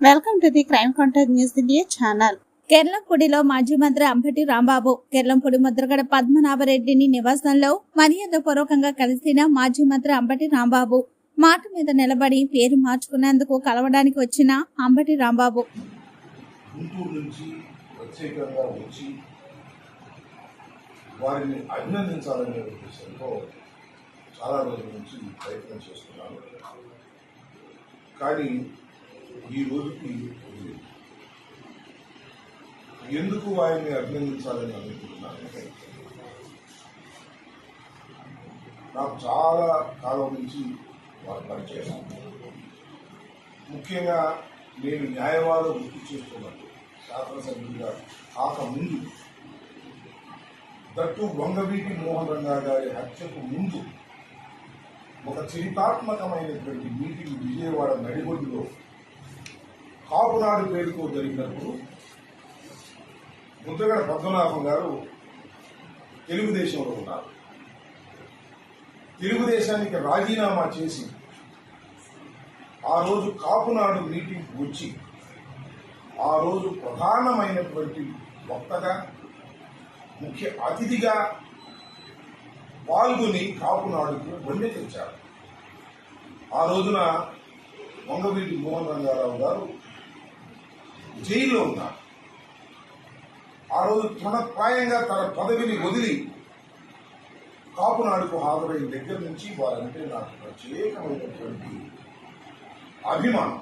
Welcome to the crime contact news India channel. కెర్లంపూడిలో మాజీ మంత్రి అంబటి రాంబాబు కెర్లంపూడి ముద్రగడ పద్మనాభరెడ్డిని నివాసంలో మర్యాదపూర్వకంగా కలిసిన మాజీ మంత్రి అంబటి రాంబాబు మాట మీద నిలబడి పేరు మార్చుకునేందుకు కలవడానికి వచ్చిన అంబటి రాంబాబు. గుంటూరు నుంచి ప్రత్యేకంగా వచ్చి వారిని అభినందించాలనే ఉద్దేశంతో చాలా రోజుల నుంచి ప్రయత్నం చేస్తున్నాను. కానీ ఈ రోజుకి ఉంది ఎందుకు వారిని అభినందించాలని అనుకుంటున్నాను? నాకు చాలా కాలం నుంచి వారు పరిచయం ముఖ్యంగా నేను న్యాయవాదం వృత్తి చేస్తున్నాను. శాసనసభ్యుడిగా కాకముందు దట్టు వంగవీటి మోహన్ రంగా గారి హత్యకు ముందు ఒక చరితాత్మకమైనటువంటి మీటింగ్ విజయవాడ నడిగొడ్డులో కాపునాడు పేరుకో జరిగినప్పుడు ముద్రగడ పద్మనాభం గారు తెలుగుదేశంలో ఉన్నారు. తెలుగుదేశానికి రాజీనామా చేసి ఆ రోజు కాపునాడు మీటింగ్ వచ్చి ఆ రోజు ప్రధానమైనటువంటి వక్తగా ముఖ్య అతిథిగా పాల్గొని కాపునాడుకు వండె తెచ్చారు. ఆ రోజున వంగవీటి మోహన్ రంగారావు గారు జైల్లో ఉన్నారు ఆ రోజు తృణప్రాయంగా తన పదవిని వదిలి కాపునాడుకు హాజరైన దగ్గర నుంచి వారంటే నాకు ప్రత్యేకమైనటువంటి అభిమానం.